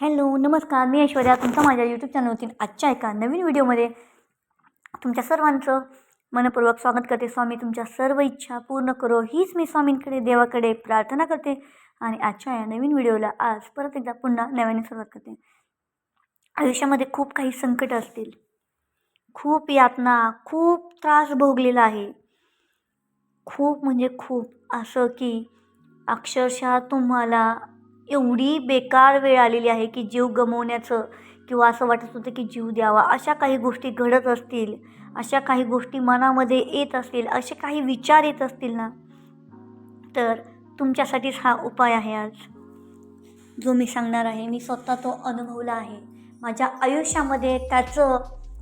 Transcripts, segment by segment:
Hello नमस्कार. मी ऐश्वर्या तुमचं माझ्या यूट्यूब चॅनलवरती आजच्या एका नवीन व्हिडिओमध्ये तुमच्या सर्वांचं मनपूर्वक स्वागत करते. स्वामी तुमच्या सर्व इच्छा पूर्ण करो. हीच मी स्वामींकडे देवाकडे प्रार्थना करते आणि आजच्या या नवीन व्हिडिओला आज परत एकदा पुन्हा नव्याने सुरुवात करते. आयुष्यामध्ये खूप काही संकट असतील. खूप यातना खूप त्रास भोगलेला आहे. खूप म्हणजे खूप. असं की अक्षरशः तुम्हाला एवढी बेकार वेळ आलेली आहे की जीव गमवण्याचं किंवा असं वाटत होतं की जीव द्यावा. अशा काही गोष्टी घडत असतील अशा काही गोष्टी मनामध्ये येत असतील असे काही विचार येत असतील ना तर तुमच्यासाठीच हा उपाय आहे आज. जो मी सांगणार आहे मी स्वतः तो अनुभवला आहे. माझ्या आयुष्यामध्ये त्याचं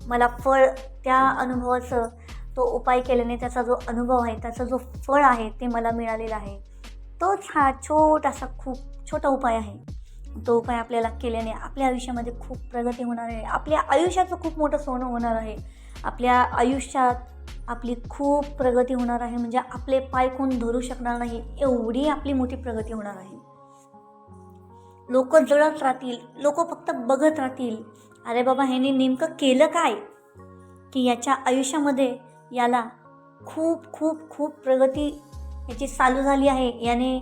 मला फळ त्या अनुभवाचं तो उपाय केल्याने त्याचा जो अनुभव आहे त्याचा जो फळ आहे ते मला मिळालेला आहे. तोच हा छोटासा खूप छोटा उपाय आहे. तो उपाय आपल्याला केल्याने आपल्या आयुष्यामध्ये खूप प्रगती होणार आहे. आपल्या आयुष्याचं खूप मोठं सोनं होणार आहे. आपल्या आयुष्यात आपली खूप प्रगती होणार आहे. म्हणजे आपले पाय कोण धरू शकणार नाही एवढी आपली मोठी प्रगती होणार आहे. लोक जळत राहतील लोक फक्त बघत राहतील. अरे बाबा ह्याने नेमकं केलं काय? की याच्या आयुष्यामध्ये याला खूप खूप खूप प्रगती याची चालू झाली आहे. याने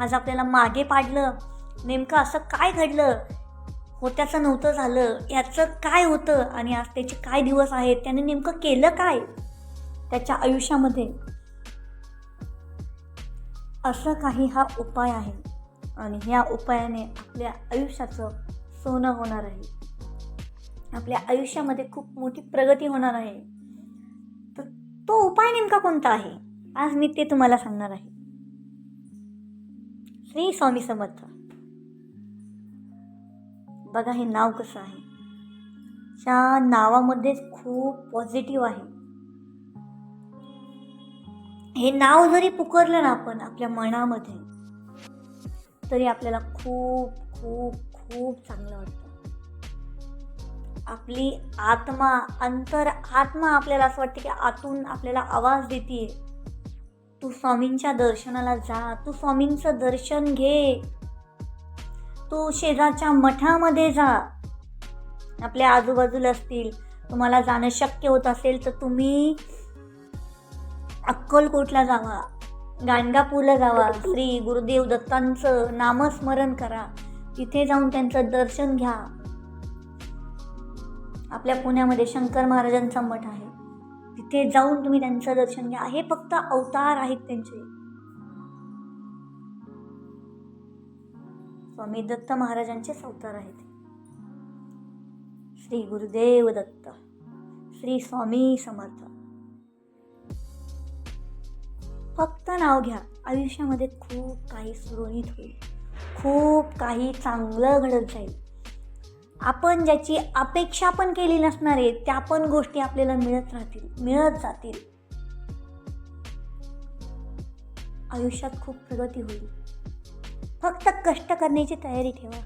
आज आपल्याला मागे पाडलं. नेमकं असं काय घडलं? होत्याचं नव्हतं झालं. याचं काय होतं? आणि आज त्याचे काय दिवस आहेत? त्याने नेमकं केलं काय? त्याच्या आयुष्यामध्ये? असं काही हा उपाय आहे. आणि ह्या उपायाने आपल्या आयुष्याचं सोनं होणार आहे. आपल्या आयुष्यामध्ये खूप मोठी प्रगती होणार आहे. तर तो उपाय नेमका कोणता आहे? आज मी ते तुम्हाला सांगणार आहे. श्री स्वामी समर्थ. बघा हे नाव कसं आहे. त्या नावामध्येच खूप पॉझिटिव्ह आहे. हे नाव जरी पुकारलं ना आपण आपल्या मनामध्ये तरी आपल्याला खूप खूप खूप चांगलं वाटतं. आपली आत्मा अंतर आत्मा आपल्याला असं वाटतं की आतून आपल्याला आवाज देते तू स्वामींच्या दर्शनाला जा तू स्वामींचं दर्शन घे. तू शेजारच्या मठामध्ये जा. आपल्या आजूबाजूला असतील तुम्हाला जाणं शक्य होत असेल तर तुम्ही अक्कलकोटला जावा गाणगापूरला जावा श्री गुरुदेव दत्तांचं नामस्मरण करा. तिथे जाऊन त्यांचं दर्शन घ्या. आपल्या पुण्यामध्ये शंकर महाराजांचा मठ आहे. तिथे जाऊन तुम्ही त्यांचं दर्शन घ्या. हे फक्त अवतार आहेत त्यांचे. स्वामी दत्त महाराजांचेच अवतार आहेत. श्री गुरुदेव दत्त श्री स्वामी समर्थ. फक्त नाव घ्या. आयुष्यामध्ये खूप काही सुरळीत होईल. खूप काही चांगलं घडत जाईल. आपण ज्याची अपेक्षा पण केली नसणार आहे त्या पण गोष्टी आपल्याला मिळत राहतील मिळत जातील. आयुष्यात खूप प्रगती होईल. फक्त कष्ट करण्याची तयारी ठेवा.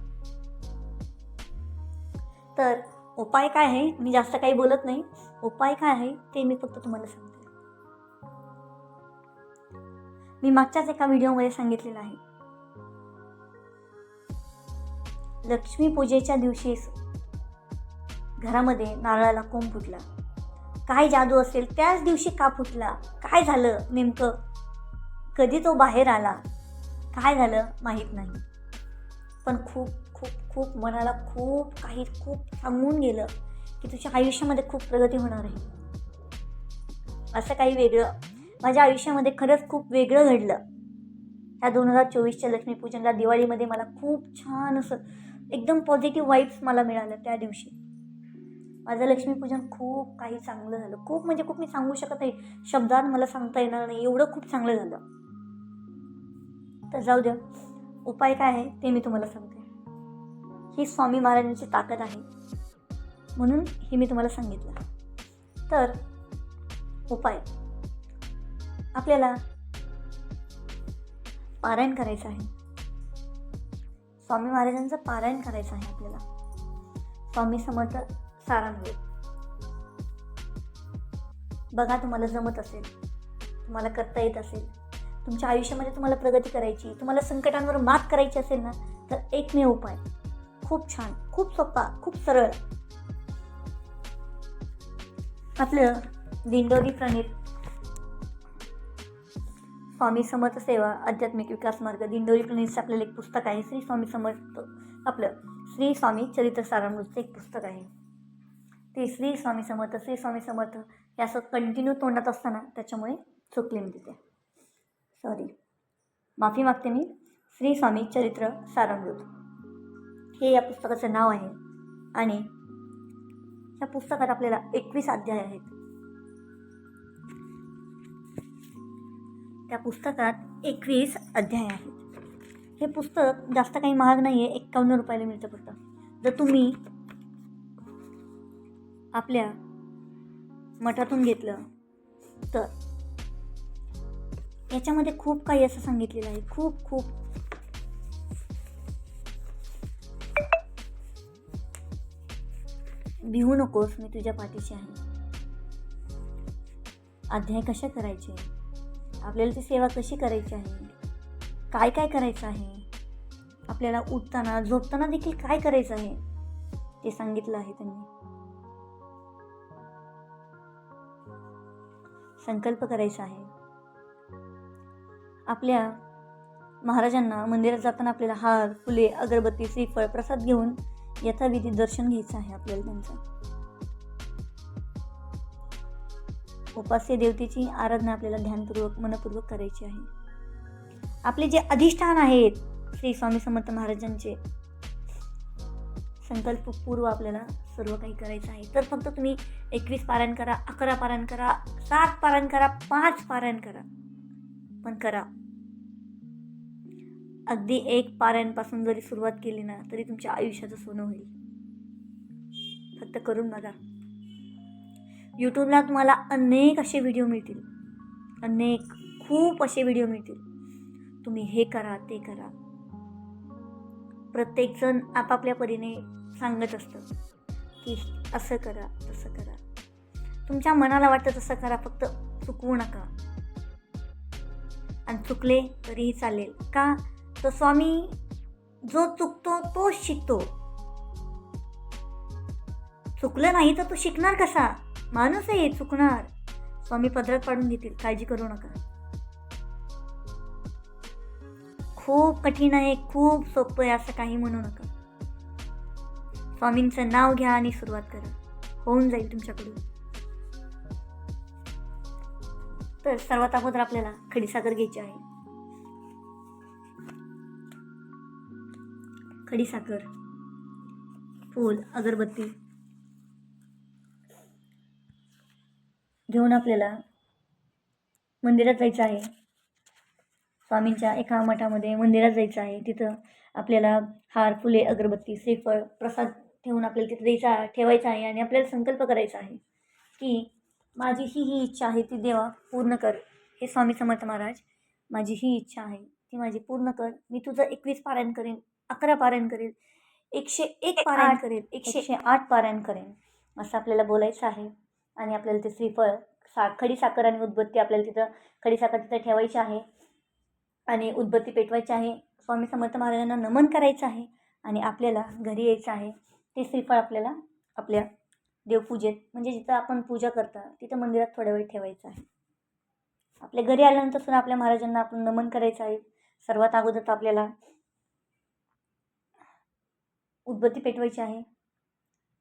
तर उपाय काय आहे? मी जास्त काही बोलत नाही. उपाय काय आहे? ते मी फक्त तुम्हाला सांगते. मी मागच्याच एका व्हिडिओमध्ये सांगितलेलं आहे. लक्ष्मी पूजेच्या घरामध्ये नारळाला कोंब फुटला. काय जादू असेल त्याच दिवशी का फुटला? काय झालं नेमकं? कधी तो बाहेर आला? काय झालं माहीत नाही. पण खूप खूप खूप मनाला खूप काही खूप सांगून गेलं की तुझ्या आयुष्यामध्ये खूप प्रगती होणार आहे. असं काही वेगळं माझ्या आयुष्यामध्ये खरंच खूप वेगळं घडलं. ह्या दोन हजार चोवीसच्या लक्ष्मीपूजनला दिवाळीमध्ये मला खूप छान असं एकदम पॉझिटिव्ह वाईब्स मला मिळालं त्या दिवशी. माझं लक्ष्मीपूजन खूप काही चांगलं झालं. खूप म्हणजे खूप मी सांगू शकत नाही. शब्दात मला सांगता येणार नाही. एवढं खूप चांगलं झालं. तर जाऊ द्या. उपाय काय आहे ते मी तुम्हाला सांगते. ही स्वामी महाराजांची ताकद आहे. म्हणून हे मी तुम्हाला सांगितलं. तर उपाय. आपल्याला पारायण करायचं आहे. स्वामी महाराजांचं पारायण करायचं आहे आपल्याला. स्वामी समर्थ सारांग. बघा तुम्हाला जमत असेल तुम्हाला करता येत असेल तुमच्या आयुष्यामध्ये तुम्हाला प्रगती करायची तुम्हाला संकटांवर मात करायची असेल ना तर एकमेव उपाय. खूप छान खूप सोपा खूप सरळ. आपलं दिंडोरी प्रणित स्वामी समर्थ सेवा आध्यात्मिक विकास मार्ग दिंडोरी प्रणितचं आपल्याला एक पुस्तक आहे. श्री स्वामी समर्थ आपलं श्री स्वामी चरित्र सारामृतचं एक पुस्तक आहे. ते श्री स्वामी समर्थ श्री स्वामी समर्थ हे असं कंटिन्यू तोंडात असताना त्याच्यामुळे चुकले मी तिथे. सॉरी माफी मागते मी. श्री स्वामी चरित्र सारामृत. हे या पुस्तकाचं नाव आहे. आणि या पुस्तकात आपल्याला एकवीस अध्याय आहेत. त्या पुस्तकात एकवीस अध्याय आहेत. हे पुस्तक जास्त काही महाग नाही आहे एक्कावन्न रुपयाला मिळतं फक्त. जर तुम्ही आपल्या मठातून घेतलं तर याच्यामध्ये खूप काही असं सांगितलेलं आहे. खूप खूप. भिवू नकोस मी तुझ्या पाठीशी आहे. अध्याय कशा करायचे? आपल्याला ती सेवा कशी करायची आहे? काय काय करायचं आहे? आपल्याला उठताना झोपताना देखील काय करायचं आहे? ते सांगितलं आहे त्यांनी. संकल्प करायचा आहे. आपल्या महाराजांना मंदिरात जाताना आपल्याला हार फुले अगरबत्ती श्रीफळ प्रसाद घेऊन यथाविधी दर्शन घ्यायचं आहे आपल्याला त्यांचं. उपास्य देवतेची आराधना आपल्याला ध्यानपूर्वक मनपूर्वक करायची आहे. आपले जे अधिष्ठान आहेत श्री स्वामी समर्थ महाराजांचे संकल्पपूर्व आपल्याला सर्व काही करायचं आहे. तर फक्त तुम्ही एकवीस पारायण करा अकरा पारायण करा सात पारायण करा पाच पारायण करा. पण करा. अगदी एक पारायणपासून जरी सुरुवात केली ना तरी तुमच्या आयुष्याचं सोनं होईल. फक्त करून बघा. यूट्यूबला तुम्हाला अनेक असे व्हिडिओ मिळतील. अनेक खूप असे व्हिडिओ मिळतील. तुम्ही हे करा ते करा. प्रत्येकजण आपापल्या परीने सांगत असतं की असं करा तसं करा. तुमच्या मनाला वाटतं तसं करा फक्त चुकवू नका. आणि चुकले तरीही चालेल. का? तर स्वामी जो चुकतो तो शिकतो. चुकलं नाही तर तो शिकणार कसा? माणूस आहे चुकणार. स्वामी पदरात पाडून घेतील. काळजी करू नका. खूप कठीण आहे खूप सोपं आहे असं काही म्हणू नका. स्वामींचं नाव घ्या आणि सुरुवात करा. होऊन जाईल तुमच्याकडून. तर सर्वात अगोदर आपल्याला खडीसाखर घ्यायची आहे. खडीसाखर फूल अगरबत्ती. घेऊन आपल्याला मंदिरात जायचं आहे. स्वामींच्या एका मठामध्ये मंदिरात जायचं आहे. तिथं आपल्याला हार फुले अगरबत्ती श्रीफळ प्रसाद ठेवून आपल्याला तिथं द्यायचा ठेवायचा आहे आणि आपल्याला संकल्प करायचा आहे की माझी ही ही इच्छा आहे ती देवा पूर्ण कर. हे स्वामी समर्थ महाराज माझी ही इच्छा आहे ती माझी पूर्ण कर. मी तुझं एकवीस पारायण करेन अकरा पारायण करेन एकशे एक पारायण करेन एकशे आठ पारायण करेन. असं आपल्याला बोलायचं आहे. आणि आपल्याला ते श्रीफळ सा खडी साखर आणि उदबत्ती आपल्याला तिथं खडी साखर तिथं ठेवायची आहे. आणि उदबत्ती पेटवायची आहे. स्वामी समर्थ महाराजांना नमन करायचं आहे आणि आपल्याला घरी यायचं आहे. ते श्रीफळ आपल्याला आपल्या देवपूजेत म्हणजे जिथं आपण पूजा करता तिथं मंदिरात थोड्या वेळ ठेवायचं आहे. आपल्या घरी आल्यानंतर सुद्धा आपल्या महाराजांना आपण नमन करायचं आहे. सर्वात अगोदर तर आपल्याला उदबत्ती पेटवायची आहे.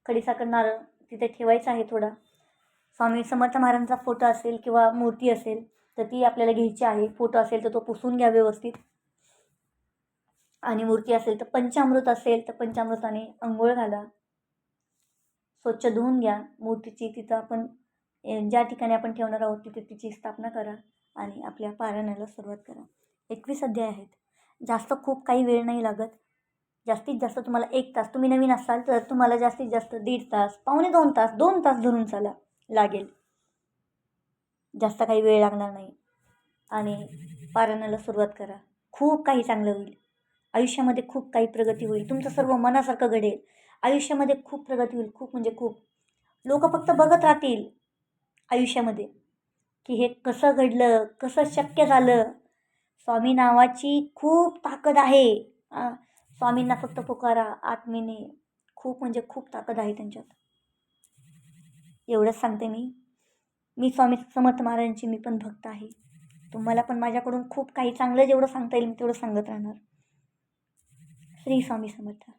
खडीसाखर नारळ तिथे ठेवायचं आहे थोडा. स्वामी समर्थ महाराजांचा फोटो असेल किंवा मूर्ती असेल तर ती आपल्याला घ्यायची आहे. फोटो असेल तर तो पुसून घ्या व्यवस्थित. आणि मूर्ती असेल तर पंचामृत असेल तर पंचामृताने अंघोळ घाला. स्वच्छ धुवून घ्या. मूर्तीची तिथं आपण ज्या ठिकाणी आपण ठेवणार आहोत तिथे तिची स्थापना करा आणि आपल्या पारायणाला सुरुवात करा. एकवीस अध्याय आहेत. जास्त खूप काही वेळ नाही लागत. जास्तीत जास्त तुम्हाला एक तास. तुम्ही नवीन असाल तर तुम्हाला जास्तीत जास्त दीड तास पावणे दोन तास दोन तास धरून चाला. लागेल. जास्त काही वेळ लागणार नाही. आणि पारायणाला सुरुवात करा. खूप काही चांगलं होईल. आयुष्यामध्ये खूप काही प्रगती होईल. तुमचं सर्व मनासारखं घडेल. आयुष्यामध्ये खूप प्रगती होईल. खूप म्हणजे खूप. लोक फक्त बघत राहतील आयुष्यामध्ये की हे कसं घडलं कसं शक्य झालं. स्वामी नावाची खूप ताकद आहे. स्वामींना फक्त पुकारा. आत्मेने खूप म्हणजे खूप ताकद आहे त्यांच्यात. एवढंच सांगते मी. मी स्वामी समर्थ महाराजांची मी पण भक्त आहे. तुम्हाला पण माझ्याकडून खूप काही चांगलं जेवढं सांगता येईल मी तेवढं सांगत राहणार. श्री स्वामी समर्थ.